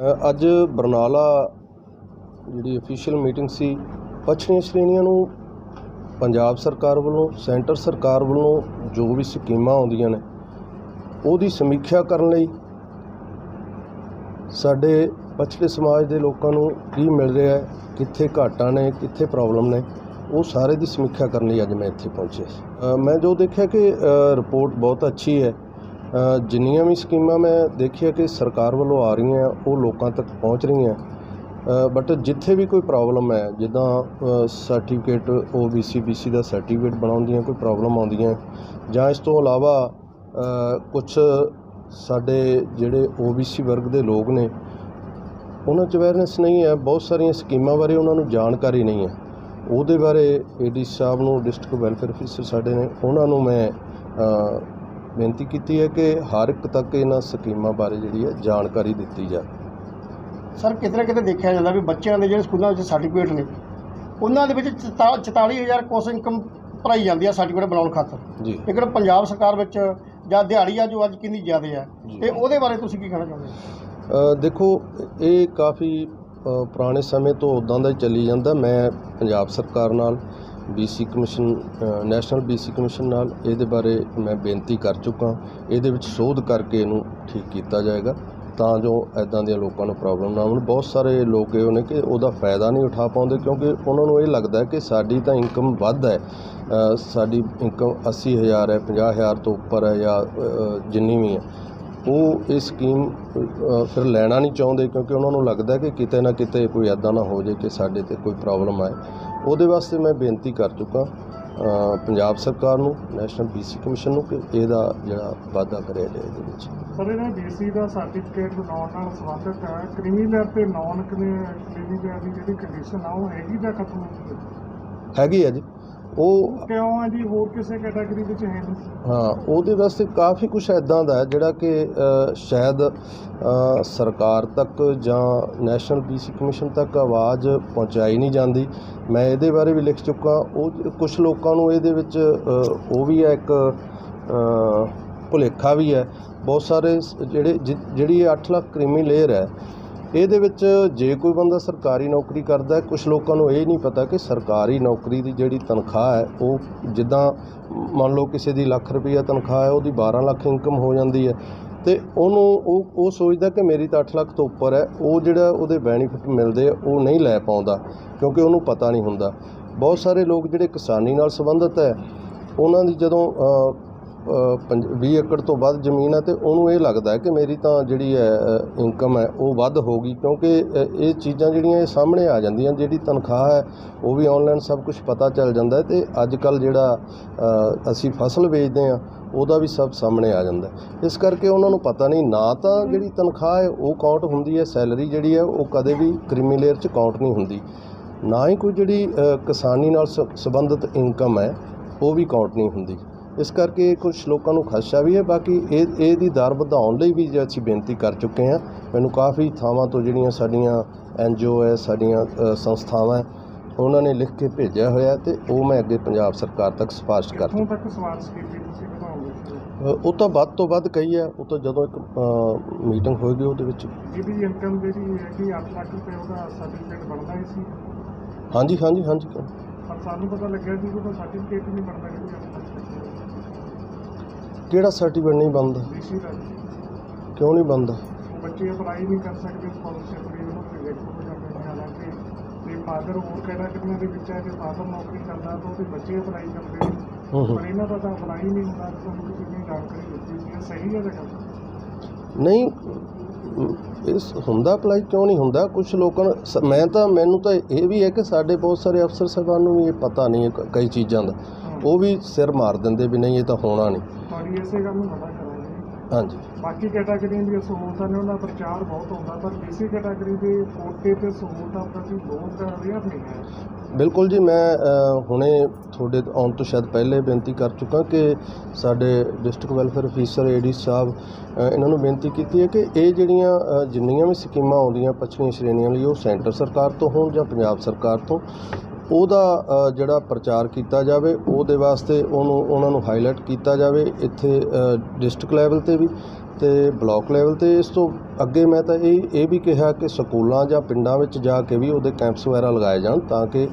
ਅੱਜ ਬਰਨਾਲਾ ਜਿਹੜੀ official meeting ਸੀ ਪੱਛੜੀਆਂ ਸ਼੍ਰੇਣੀਆਂ ਨੂੰ ਪੰਜਾਬ ਸਰਕਾਰ ਵੱਲੋਂ, ਸੈਂਟਰ ਸਰਕਾਰ ਵੱਲੋਂ ਜੋ ਵੀ ਸਕੀਮਾਂ ਆਉਂਦੀਆਂ ਨੇ, ਉਹਦੀ ਸਮੀਖਿਆ ਕਰਨ ਲਈ ਸਾਡੇ ਪਛੜੇ ਸਮਾਜ ਦੇ ਲੋਕਾਂ ਨੂੰ ਕੀ ਮਿਲ ਰਿਹਾ ਹੈ, ਕਿੱਥੇ ਘਾਟਾਂ ਨੇ, ਕਿੱਥੇ ਪ੍ਰੋਬਲਮ ਨੇ, ਉਹ ਸਾਰੇ ਦੀ ਸਮੀਖਿਆ ਕਰਨ ਲਈ ਅੱਜ ਮੈਂ ਇੱਥੇ ਪਹੁੰਚਿਆ ਮੈਂ ਜੋ ਦੇਖਿਆ ਕਿ ਰਿਪੋਰਟ ਬਹੁਤ ਅੱਛੀ ਹੈ। ਜਿੰਨੀਆਂ ਵੀ ਸਕੀਮਾਂ ਮੈਂ ਦੇਖੀਆਂ ਕਿ ਸਰਕਾਰ ਵੱਲੋਂ ਆ ਰਹੀਆਂ, ਉਹ ਲੋਕਾਂ ਤੱਕ ਪਹੁੰਚ ਰਹੀਆਂ। ਬਟ ਜਿੱਥੇ ਵੀ ਕੋਈ ਪ੍ਰੋਬਲਮ ਹੈ, ਜਿੱਦਾਂ ਸਰਟੀਫਿਕੇਟ OBC BC ਦਾ ਸਰਟੀਫਿਕੇਟ ਬਣਾਉਣ ਦੀਆਂ ਕੋਈ ਪ੍ਰੋਬਲਮ ਆਉਂਦੀਆਂ, ਜਾਂ ਇਸ ਤੋਂ ਇਲਾਵਾ ਕੁਝ ਸਾਡੇ ਜਿਹੜੇ OBC ਵਰਗ ਦੇ ਲੋਕ ਨੇ, ਉਹਨਾਂ 'ਚ ਅਵੇਅਰਨੈਸ ਨਹੀਂ ਹੈ, ਬਹੁਤ ਸਾਰੀਆਂ ਸਕੀਮਾਂ ਬਾਰੇ ਉਹਨਾਂ ਨੂੰ ਜਾਣਕਾਰੀ ਨਹੀਂ ਹੈ। ਉਹਦੇ ਬਾਰੇ ਏਡੀ ਸਾਹਿਬ ਨੂੰ ਡਿਸਟ੍ਰਿਕਟ ਵੈਲਫੇਅਰ ਅਫੀਸਰ ਸਾਡੇ ਨੇ, ਉਹਨਾਂ ਨੂੰ ਮੈਂ ਬੇਨਤੀ ਕੀਤੀ ਹੈ ਕਿ ਹਰ ਇੱਕ ਤੱਕ ਇਹਨਾਂ ਸਕੀਮਾਂ ਬਾਰੇ ਜਿਹੜੀ ਹੈ ਜਾਣਕਾਰੀ ਦਿੱਤੀ ਜਾਵੇ। ਸਰ ਕਿਤੇ ਨਾ ਕਿਤੇ ਦੇਖਿਆ ਜਾਂਦਾ ਵੀ ਬੱਚਿਆਂ ਦੇ ਜਿਹੜੇ ਸਕੂਲਾਂ ਵਿੱਚ ਸਰਟੀਫਿਕੇਟ ਨੇ ਉਹਨਾਂ ਦੇ ਵਿੱਚ 44000 ਕੋਸ ਇਨਕਮ ਭਰਾਈ ਜਾਂਦੀ ਆ ਸਰਟੀਫਿਕੇਟ ਬਣਾਉਣ ਖਾਤਰ। ਜੀ। ਲੇਕਿਨ ਪੰਜਾਬ ਸਰਕਾਰ ਵਿੱਚ ਜਾਂ ਦਿਹਾੜੀ ਆ ਜੋ ਅੱਜ ਕਿੰਨੀ ਜ਼ਿਆਦਾ ਜੀ। ਤੇ ਉਹਦੇ ਬਾਰੇ ਤੁਸੀਂ ਕੀ ਕਹਿਣਾ ਚਾਹੁੰਦੇ ਹੋ? ਦੇਖੋ ਇਹ ਕਾਫੀ ਪੁਰਾਣੇ ਸਮੇਂ ਤੋਂ ਉਦਾਂ ਦਾ ਹੀ ਚੱਲੀ ਜਾਂਦਾ। ਮੈਂ ਪੰਜਾਬ ਸਰਕਾਰ ਨਾਲ BC ਕਮਿਸ਼ਨ ਅ, ਨੈਸ਼ਨਲ BC ਕਮਿਸ਼ਨ ਨਾਲ ਇਹਦੇ ਬਾਰੇ ਮੈਂ ਬੇਨਤੀ ਕਰ ਚੁੱਕਾ ਇਹਦੇ ਵਿੱਚ ਸੋਧ ਕਰਕੇ ਇਹਨੂੰ ਠੀਕ ਕੀਤਾ ਜਾਏਗਾ ਤਾਂ ਜੋ ਐਦਾਂ ਦੀਆਂ ਲੋਕਾਂ ਨੂੰ ਪ੍ਰੋਬਲਮ ਨਾ ਆਉਣ ਬਹੁਤ ਸਾਰੇ ਲੋਕ ਇਹੋ ਨੇ ਕਿ ਉਹਦਾ ਫਾਇਦਾ ਨਹੀਂ ਉਠਾ ਪਾਉਂਦੇ ਕਿਉਂਕਿ ਉਹਨਾਂ ਨੂੰ ਇਹ ਲੱਗਦਾ ਕਿ ਸਾਡੀ ਤਾਂ ਇਨਕਮ ਵੱਧ ਹੈ। ਸਾਡੀ ਇਨਕਮ 80000 ਹੈ 50000 ਤੋਂ ਉੱਪਰ ਹੈ ਜਾਂ ਜਿੰਨੀ ਵੀ ਹੈ। ਉਹ ਇਹ ਸਕੀਮ ਫਿਰ ਲੈਣਾ ਨਹੀਂ ਚਾਹੁੰਦੇ ਕਿਉਂਕਿ ਉਹਨਾਂ ਨੂੰ ਲੱਗਦਾ ਕਿ ਕਿਤੇ ਨਾ ਕਿਤੇ ਕੋਈ ਐਦਾਂ ਨਾ ਹੋ ਜੇ ਕਿ ਸਾਡੇ ਤੇ ਕੋਈ ਪ੍ਰੋਬਲਮ ਆਏ। ਉਹਦੇ ਵਾਸਤੇ ਮੈਂ ਬੇਨਤੀ ਕਰ ਚੁੱਕਾ ਪੰਜਾਬ ਸਰਕਾਰ ਨੂੰ ਨੈਸ਼ਨਲ ਬੀਸੀ ਕਮਿਸ਼ਨ ਨੂੰ ਕਿ ਇਹਦਾ ਜਿਹੜਾ ਵਾਅਦਾ ਕਰਿਆ ਜਾਏ ਇਹਦੇ ਵਿੱਚ। ਸਰ ਇਹਨਾਂ ਡੀਸੀ ਦਾ ਸਰਟੀਫਿਕੇਟ ਬਣਾਉਣ ਨਾਲ ਸੰਬੰਧਿਤ ਹੈ। ਕ੍ਰਿਮੀਨਲ ਤੇ ਨਾਨ ਕ੍ਰਿਮੀਨਲ ਦੀ ਜਿਹੜੀ ਕੰਡੀਸ਼ਨ ਆ ਉਹ ਹੈਗੀ ਜਾਂ ਖਤਮ ਹੋ ਗਈ ਹੈ? ਹੈਗੀ ਹੈ ਜੀ। ਉਹ ਕਿਉਂ ਹੈ ਜੀ? ਹੋਰ ਕਿਸੇ ਕੈਟਾਗਰੀ ਵਿੱਚ ਹੈ ਨਹੀਂ। ਹਾਂ ਉਹਦੇ ਵਾਸਤੇ ਕਾਫੀ ਕੁਝ ਐਦਾਂ ਦਾ ਹੈ ਜਿਹੜਾ ਕਿ ਅ, ਸ਼ਾਇਦ ਅ, ਸਰਕਾਰ ਤੱਕ ਜਾਂ ਨੈਸ਼ਨਲ ਬੀਸੀ ਕਮਿਸ਼ਨ ਤੱਕ ਆਵਾਜ਼ ਪਹੁੰਚਾਈ ਨਹੀਂ ਜਾਂਦੀ। ਮੈਂ ਇਹਦੇ ਬਾਰੇ ਵੀ ਲਿਖ ਚੁੱਕਾ। ਉਹ ਕੁਝ ਲੋਕਾਂ ਨੂੰ ਇਹਦੇ ਵਿੱਚ ਅ, ਉਹ ਵੀ ਹੈ ਇੱਕ ਅ, ਭੁਲੇਖਾ ਵੀ ਹੈ। ਬਹੁਤ ਸਾਰੇ ਸ- ਜਿਹੜੇ ਜਿ- ਜਿਹੜੀ ਇਹ 8 ਲੱਖ ਕ੍ਰੀਮੀ ਲੇਅਰ ਹੈ ਇਹਦੇ ਵਿੱਚ ਜੇ ਕੋਈ ਬੰਦਾ ਸਰਕਾਰੀ ਨੌਕਰੀ ਕਰਦਾ ਹੈ ਕੁਝ ਲੋਕਾਂ ਨੂੰ ਇਹ ਨਹੀਂ ਪਤਾ ਕਿ ਸਰਕਾਰੀ ਨੌਕਰੀ ਦੀ ਜਿਹੜੀ ਤਨਖਾਹ ਹੈ, ਉਹ ਜਿੱਦਾਂ ਮੰਨ ਲਓ ਕਿਸੇ ਦੀ ਲੱਖ ਰੁਪਈਆ ਤਨਖਾਹ ਹੈ, ਉਹਦੀ 12 ਲੱਖ ਇਨਕਮ ਹੋ ਜਾਂਦੀ ਹੈ ਤੇ ਉਹਨੂੰ ਉਹ ਉਹ ਸੋਚਦਾ ਕਿ ਮੇਰੀ ਤਾਂ 8 ਲੱਖ ਤੋਂ ਉੱਪਰ ਹੈ, ਉਹ ਜਿਹੜਾ ਉਹਦੇ ਬੈਨੀਫਿਟ ਮਿਲਦੇ ਆ, ਉਹ ਨਹੀਂ ਲੈ ਪਾਉਂਦਾ ਕਿਉਂਕਿ ਉਹਨੂੰ ਪਤਾ ਨਹੀਂ ਹੁੰਦਾ। ਬਹੁਤ ਸਾਰੇ ਲੋਕ ਜਿਹੜੇ ਕਿਸਾਨੀ ਨਾਲ ਸੰਬੰਧਿਤ ਹੈ, ਉਹਨਾਂ ਦੀ ਜਦੋਂ 20 ਏਕੜ ਤੋਂ ਵੱਧ ਜ਼ਮੀਨ ਹੈ ਤੇ ਉਹਨੂੰ ਇਹ ਲੱਗਦਾ ਹੈ ਕਿ ਮੇਰੀ ਤਾਂ ਜਿਹੜੀ ਹੈ ਇਨਕਮ ਹੈ, ਉਹ ਵੱਧ ਹੋਗੀ ਕਿਉਂਕਿ ਇਹ ਚੀਜ਼ਾਂ ਜਿਹੜੀਆਂ ਇਹ ਸਾਹਮਣੇ ਆ ਜਾਂਦੀਆਂ, ਜਿਹੜੀ ਤਨਖਾਹ ਹੈ, ਉਹ ਵੀ ਆਨਲਾਈਨ ਸਭ ਕੁਝ ਪਤਾ ਚੱਲ ਜਾਂਦਾ ਹੈ ਤੇ ਅੱਜ ਕੱਲ ਜਿਹੜਾ ਅਸੀਂ ਫਸਲ ਵੇਚਦੇ ਆ ਉਹਦਾ ਵੀ ਸਭ ਸਾਹਮਣੇ ਆ ਜਾਂਦਾ ਇਸ ਕਰਕੇ ਉਹਨਾਂ ਨੂੰ ਪਤਾ ਨਹੀਂ, ਨਾ ਤਾਂ ਜਿਹੜੀ ਤਨਖਾਹ ਹੈ, ਉਹ ਕਾਊਂਟ ਹੁੰਦੀ ਹੈ ਸੈਲਰੀ ਜਿਹੜੀ ਹੈ, ਉਹ ਕਦੇ ਵੀ ਕ੍ਰਿਮੀਲੇਅਰ ਚ ਕਾਊਂਟ ਨਹੀਂ ਹੁੰਦੀ। ਨਾ ਹੀ ਕੋਈ ਜਿਹੜੀ ਕਿਸਾਨੀ ਨਾਲ ਸ- ਸੰਬੰਧਿਤ ਇਨਕਮ ਹੈ, ਉਹ ਵੀ ਕਾਊਂਟ ਨਹੀਂ ਹੁੰਦੀ। ਇਸ ਕਰਕੇ ਕੁਝ ਲੋਕਾਂ ਨੂੰ ਖਦਸ਼ਾ ਵੀ ਹੈ ਬਾਕੀ ਇਹ ਇਹਦੀ ਦਰ ਵਧਾਉਣ ਲਈ ਵੀ ਜੇ ਅਸੀਂ ਬੇਨਤੀ ਕਰ ਚੁੱਕੇ ਹਾਂ ਮੈਨੂੰ ਕਾਫੀ ਥਾਵਾਂ ਤੋਂ ਜਿਹੜੀਆਂ ਸਾਡੀਆਂ ਐਨਜੀਓ ਹੈ ਸਾਡੀਆਂ ਸੰਸਥਾਵਾਂ ਉਹਨਾਂ ਨੇ ਲਿਖ ਕੇ ਭੇਜਿਆ ਹੋਇਆ ਤੇ ਉਹ ਮੈਂ ਅੱਗੇ ਪੰਜਾਬ ਸਰਕਾਰ ਤੱਕ ਸਿਫਾਰਿਸ਼ ਕਰ ਤੱਕ ਤੁਸੀਂ ਅ, ਉਹ ਤਾਂ ਵੱਧ ਤੋਂ ਵੱਧ ਕਹੀ ਹੈ ਉਹ ਤਾਂ ਜਦੋਂ ਇੱਕ ਮੀਟਿੰਗ ਹੋਏਗੀ ਉਹਦੇ ਵਿੱਚ। ਜਿਹਦੀ ਇਨਕਮ ਜਿਹੜੀ ਹੈ ਕਿ 8 ਲੱਖ ਰੁਪਏ ਉਹਦਾ ਸਰਟੀਫਿਕੇਟ ਬਣਦਾ ਹੀ ਸੀ। ਹਾਂਜੀ ਹਾਂਜੀ ਹਾਂਜੀ। ਪਰ ਸਾਨੂੰ ਪਤਾ ਲੱਗਿਆ ਕਿ ਉਹਦਾ ਸਰਟੀਫਿਕੇਟ ਨਹੀਂ ਬਣਦਾ ਕਿ 8 ਲੱਖ ਕਿਹੜਾ ਸਰਟੀਫਿਕੇਟ ਨਹੀਂ ਬਣਦਾ ਕਿਉਂ ਨਹੀਂ ਬਣਦਾ ਬੱਚੇ ਅਪਲਾਈ ਨਹੀਂ ਕਰ ਸਕਦੇ ਸਕਾਲਰਸ਼ਿਪ ਲਈ ਉਹਨੂੰ ਪ੍ਰੋਜੈਕਟ ਹੋ ਜਾਂਦੇ ਨੇ ਹਾਲਾਂਕਿ ਤੇ ਫਾਦਰ ਹੋਰ ਕੈਟਾਗਰੀਆਂ ਦੇ ਵਿੱਚ ਹੈ ਤੇ ਫਾਦਰ ਨੌਕਰੀ ਕਰਦਾ ਤਾਂ ਉਹਦੇ ਬੱਚੇ ਅਪਲਾਈ ਕਰਦੇ ਨੇ। ਪਰ ਇਹਨਾਂ ਦਾ ਤਾਂ ਅਪਲਾਈ ਨਹੀਂ ਹੁੰਦਾ ਤੁਹਾਨੂੰ ਕਿਸੇ ਨੇ ਜਾਣਕਾਰੀ ਦਿੱਤੀ ਸੀ ਇਹ ਸਹੀ ਹੈ ਜਗ੍ਹਾ ਨਹੀਂ ਅਮ, ਇਸ ਹੁੰਦਾ ਅਪਲਾਈ ਕਿਉਂ ਨਹੀਂ ਹੁੰਦਾ? ਕੁਝ ਲੋਕਾਂ ਨੂੰ ਮੈਂ ਤਾਂ ਮੈਨੂੰ ਤਾਂ ਇਹ ਵੀ ਹੈ ਕਿ ਸਾਡੇ ਬਹੁਤ ਸਾਰੇ ਅਫਸਰ ਸਾਹਿਬਾਨ ਨੂੰ ਵੀ ਇਹ ਪਤਾ ਨਹੀਂ ਹੈ ਕ- ਕਈ ਚੀਜ਼ਾਂ ਦਾ। ਉਹ ਵੀ ਸਿਰ ਮਾਰ ਦਿੰਦੇ ਵੀ ਨਹੀਂ ਇਹ ਤਾਂ ਹੋਣਾ ਨਹੀਂ। ਤੁਹਾਡੀ ਇਸੇ ਗੱਲ ਨੂੰ ਪਤਾ ਕਰਾਂਗੇ। ਹਾਂਜੀ। ਬਾਕੀ ਕੈਟਾਗਰੀਆਂ ਦੀਆਂ ਸਹੂਲਤਾਂ ਨੇ ਉਹਨਾਂ ਦਾ ਪ੍ਰਚਾਰ ਬਹੁਤ ਹੁੰਦਾ ਪਰ ਬੀਸੀ ਕੈਟਾਗਰੀ ਦੇ ਕੋਟੇ ਤੇ ਸਹੂਲਤਾਂ ਪ੍ਰਤੀ ਬਹੁਤ ਅਵੇਅਰ ਨਹੀਂ ਹੈ। ਬਿਲਕੁਲ ਜੀ ਮੈਂ ਅ, ਹੁਣੇ ਤੁਹਾਡੇ ਆਉਣ ਤੋਂ ਸ਼ਾਇਦ ਪਹਿਲੇ ਬੇਨਤੀ ਕਰ ਚੁੱਕਾ ਕਿ ਸਾਡੇ ਡਿਸਟ੍ਰਿਕਟ ਵੈਲਫੇਅਰ ਅਫੀਸਰ ਏਡੀ ਸਾਹਿਬ ਅ, ਇਹਨਾਂ ਨੂੰ ਬੇਨਤੀ ਕੀਤੀ ਹੈ ਕਿ ਇਹ ਜਿਹੜੀਆਂ ਅ, ਜਿੰਨੀਆਂ ਵੀ ਸਕੀਮਾਂ ਆਉਂਦੀਆਂ ਪਛੜੀਆਂ ਸ਼੍ਰੇਣੀਆਂ ਲਈ ਉਹ ਸੈਂਟਰ ਸਰਕਾਰ ਤੋਂ ਹੋਣ ਜਾਂ ਪੰਜਾਬ ਸਰਕਾਰ ਤੋਂ। ਉਹਦਾ ਜਿਹੜਾ ਪ੍ਰਚਾਰ ਕੀਤਾ ਜਾਵੇ, ਉਹਦੇ ਵਾਸਤੇ ਉਹਨੂੰ, ਉਹਨਾਂ ਨੂੰ ਹਾਈਲਾਈਟ ਕੀਤਾ ਜਾਵੇ ਇੱਥੇ ਡਿਸਟ੍ਰਿਕਟ ਲੈਵਲ ਤੇ ਵੀ ਤੇ ਬਲਾਕ ਲੈਵਲ ਤੇ। ਇਸ ਤੋਂ ਅੱਗੇ ਮੈਂ ਤਾਂ ਇਹ ਇਹ ਵੀ ਕਿਹਾ ਕਿ ਸਕੂਲਾਂ ਜਾਂ ਪਿੰਡਾਂ ਵਿੱਚ ਜਾ ਕੇ ਵੀ ਉਹਦੇ ਕੈਂਪਸ ਵਗੈਰਾ ਲਗਾਏ ਜਾਣ ਤਾਂ ਕਿ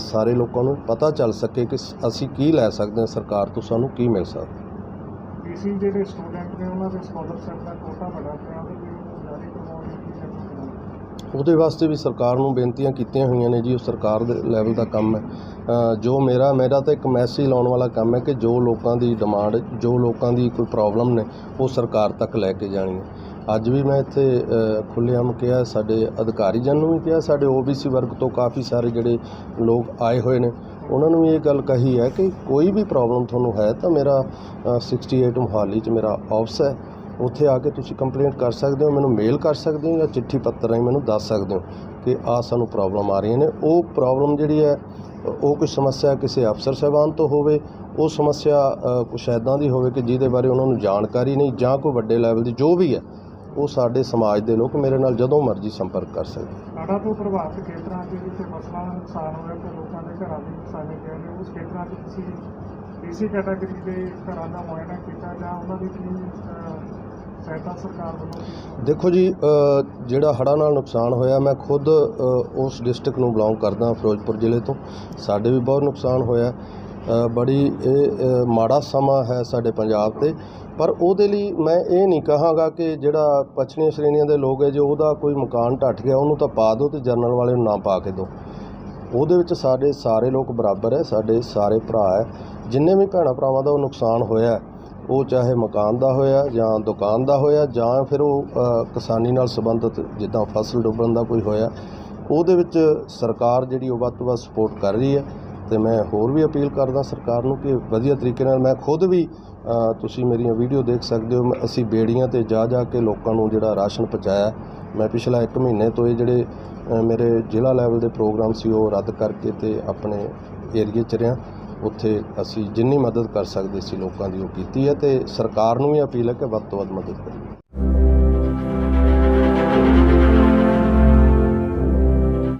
ਸਾਰੇ ਲੋਕਾਂ ਨੂੰ ਪਤਾ ਚੱਲ ਸਕੇ ਕਿ ਅਸੀਂ ਕੀ ਲੈ ਸਕਦੇ ਹਾਂ, ਸਰਕਾਰ ਤੋਂ ਸਾਨੂੰ ਕੀ ਮਿਲ ਸਕਦਾ। ਬੀਸੀ ਜਿਹੜੇ ਸਟੂਡੈਂਟ ਨੇ, ਉਹਨਾਂ ਦੇ ਸਕਾਲਰਸ਼ਿਪ ਦਾ ਕੋਟਾ ਬੜਾ ਪਿਆ ਉਹਦੇ ਲਈ ਉਹਨੂੰ ਜਾਰੀ ਕਰਵਾਉਣ ਲਈ ਕੀ ਕਰਨਾ ਚਾਹੀਦਾ ਉਹਦੇ ਵਾਸਤੇ ਵੀ ਸਰਕਾਰ ਨੂੰ ਬੇਨਤੀਆਂ ਕੀਤੀਆਂ ਹੋਈਆਂ ਨੇ ਜੀ ਉਹ ਸਰਕਾਰ ਦੇ ਲੈਵਲ ਦਾ ਕੰਮ ਹੈ। ਜੋ ਮੇਰਾ ਮੇਰਾ ਤਾਂ ਇੱਕ ਮੈਸੇਜ ਲਾਉਣ ਵਾਲਾ ਕੰਮ ਹੈ ਕਿ ਜੋ ਲੋਕਾਂ ਦੀ ਡਿਮਾਂਡ ਜੋ ਲੋਕਾਂ ਦੀ ਕੋਈ ਪ੍ਰੋਬਲਮ ਨੇ ਉਹ ਸਰਕਾਰ ਤੱਕ ਲੈ ਕੇ ਜਾਣੀ ਹੈ। ਅੱਜ ਵੀ ਮੈਂ ਇੱਥੇ ਅ, ਖੁੱਲ੍ਹੇਆਮ ਕਿਹਾ ਸਾਡੇ ਅਧਿਕਾਰੀ ਜਨ ਨੂੰ ਵੀ ਕਿਹਾ ਸਾਡੇ ਓਬੀਸੀ ਵਰਗ ਤੋਂ ਕਾਫੀ ਸਾਰੇ ਜਿਹੜੇ ਲੋਕ ਆਏ ਹੋਏ ਨੇ ਉਹਨਾਂ ਨੂੰ ਵੀ ਇਹ ਗੱਲ ਕਹੀ ਹੈ ਕਿ ਕੋਈ ਵੀ ਪ੍ਰੋਬਲਮ ਤੁਹਾਨੂੰ ਹੈ ਤਾਂ ਮੇਰਾ ਅ, 68 ਮੋਹਾਲੀ 'ਚ ਮੇਰਾ ਆਫਿਸ ਹੈ। ਉੱਥੇ ਆ ਕੇ ਤੁਸੀਂ ਕੰਪਲੇਂਟ ਕਰ ਸਕਦੇ ਹੋ, ਮੈਨੂੰ ਮੇਲ ਕਰ ਸਕਦੇ ਹੋ ਜਾਂ ਚਿੱਠੀ ਪੱਤਰ ਰਾਹੀਂ ਮੈਨੂੰ ਦੱਸ ਸਕਦੇ ਹੋ ਕਿ ਆ ਸਾਨੂੰ ਪ੍ਰੋਬਲਮ ਆ ਰਹੀਆਂ ਨੇ। ਉਹ ਪ੍ਰੋਬਲਮ ਜਿਹੜੀ ਹੈ, ਉਹ ਕੋਈ ਸਮੱਸਿਆ ਕਿਸੇ ਅਫਸਰ ਸਾਹਿਬਾਨ ਤੋਂ ਹੋਵੇ, ਉਹ ਸਮੱਸਿਆ ਕੁਛ ਇੱਦਾਂ ਦੀ ਹੋਵੇ ਕਿ ਜਿਹਦੇ ਬਾਰੇ ਉਹਨਾਂ ਨੂੰ ਜਾਣਕਾਰੀ ਨਹੀਂ ਜਾਂ ਕੋਈ ਵੱਡੇ ਲੈਵਲ ਦੀ ਜੋ ਵੀ ਹੈ, ਉਹ ਸਾਡੇ ਸਮਾਜ ਦੇ ਲੋਕ ਮੇਰੇ ਨਾਲ ਜਦੋਂ ਮਰਜ਼ੀ ਸੰਪਰਕ ਕਰ ਸਕਦੇ ਹੜ੍ਹਾਂ ਤੋਂ ਪ੍ਰਭਾਵਿਤ ਖੇਤਰਾਂ 'ਚ ਜਿੱਥੇ ਫਸਲਾਂ ਦਾ ਨੁਕਸਾਨ ਹੋਇਆ ਤੇ ਲੋਕਾਂ ਦੇ ਘਰਾਂ ਦੇ ਨੁਕਸਾਨੇ ਗਏ ਨੇ, ਉਸ ਖੇਤਰਾਂ 'ਚ ਤੁਸੀਂ ਬੀਸੀ ਕੈਟਾਗਰੀ ਦੇ ਘਰਾਂ ਦਾ ਮੁਆਇਨਾ ਕੀਤਾ ਜਾਂ ਉਹਨਾਂ ਦੀ ਕੀ ਅਹ, ਸਰਕਾਰ ਵੱਲੋਂ ਦੇਖੋ ਜੀ ਅ, ਜਿਹੜਾ ਹੜ੍ਹਾਂ ਨਾਲ ਨੁਕਸਾਨ ਹੋਇਆ ਮੈਂ ਖੁਦ ਅ, ਉਸ ਡਿਸਟ੍ਰਿਕਟ ਨੂੰ ਬਿਲੋਂਗ ਕਰਦਾ ਫਿਰੋਜ਼ਪੁਰ ਜ਼ਿਲ੍ਹੇ ਤੋਂ। ਸਾਡੇ ਵੀ ਬਹੁਤ ਨੁਕਸਾਨ ਹੋਇਆ। ਅ, ਬੜੀ ਇਹ ਅ, ਮਾੜਾ ਸਮਾਂ ਹੈ ਸਾਡੇ ਪੰਜਾਬ ਤੇ। ਪਰ ਉਹਦੇ ਲਈ ਮੈਂ ਇਹ ਨਹੀਂ ਕਹਾਂਗਾ ਕਿ ਜਿਹੜਾ ਪਛੜੀਆਂ ਸ਼੍ਰੇਣੀਆਂ ਦੇ ਲੋਕ ਹੈ ਜੇ ਉਹਦਾ ਕੋਈ ਮਕਾਨ ਢੱਟ ਗਿਆ ਉਹਨੂੰ ਤਾਂ ਪਾ ਦਿਓ ਤੇ ਜਨਰਲ ਵਾਲੇ ਨੂੰ ਨਾ ਪਾ ਕੇ ਦਿਓ। ਉਹਦੇ ਵਿੱਚ ਸਾਡੇ ਸਾਰੇ ਲੋਕ ਬਰਾਬਰ ਹੈ ਸਾਡੇ ਸਾਰੇ ਭਰਾ ਹੈ। ਜਿੰਨੇ ਵੀ ਭੈਣਾਂ ਭਰਾਵਾਂ ਦਾ ਉਹ ਨੁਕਸਾਨ ਹੋਇਆ ਹੈ, ਉਹ ਚਾਹੇ ਮਕਾਨ ਦਾ ਹੋਇਆ ਜਾਂ ਦੁਕਾਨ ਦਾ ਹੋਇਆ ਜਾਂ ਫਿਰ ਉਹ ਕਿਸਾਨੀ ਨਾਲ ਸੰਬੰਧਿਤ ਜਿੱਦਾਂ ਫਸਲ ਡੁੱਬਣ ਦਾ ਕੋਈ ਹੋਇਆ, ਉਹਦੇ ਵਿੱਚ ਸਰਕਾਰ ਜਿਹੜੀ ਉਹ ਵੱਧ ਤੋਂ ਵੱਧ ਸਪੋਰਟ ਕਰ ਰਹੀ ਹੈ ਤੇ ਮੈਂ ਹੋਰ ਵੀ ਅਪੀਲ ਕਰਦਾ ਸਰਕਾਰ ਨੂੰ ਕਿ ਵਧੀਆ ਤਰੀਕੇ ਨਾਲ, ਮੈਂ ਖੁਦ ਵੀ ਤੁਸੀਂ ਮੇਰੀਆਂ ਵੀਡੀਓ ਦੇਖ ਸਕਦੇ ਹੋ, ਮੈਂ- ਅਸੀਂ ਬੇੜੀਆਂ ਤੇ ਜਾ ਜਾ ਕੇ ਲੋਕਾਂ ਨੂੰ ਜਿਹੜਾ ਰਾਸ਼ਨ ਪਹੁੰਚਾਇਆ, ਮੈਂ ਪਿਛਲਾ 1 ਮਹੀਨੇ ਤੋਂ ਇਹ ਜਿਹੜੇ ਮੇਰੇ ਜ਼ਿਲ੍ਹਾ ਲੈਵਲ ਦੇ ਪ੍ਰੋਗਰਾਮ ਸੀ ਉਹ ਰੱਦ ਕਰਕੇ ਤੇ ਆਪਣੇ ਏਰੀਏ 'ਚ ਰਿਹਾ। ਉੱਥੇ ਅਸੀਂ ਜਿੰਨੀ ਮਦਦ ਕਰ ਸਕਦੇ ਸੀ ਲੋਕਾਂ ਦੀ ਉਹ ਕੀਤੀ ਹੈ ਤੇ ਸਰਕਾਰ ਨੂੰ ਵੀ ਅਪੀਲ ਹੈ ਕਿ ਵੱਧ ਤੋਂ ਵੱਧ ਮਦਦ ਕਰੀਏ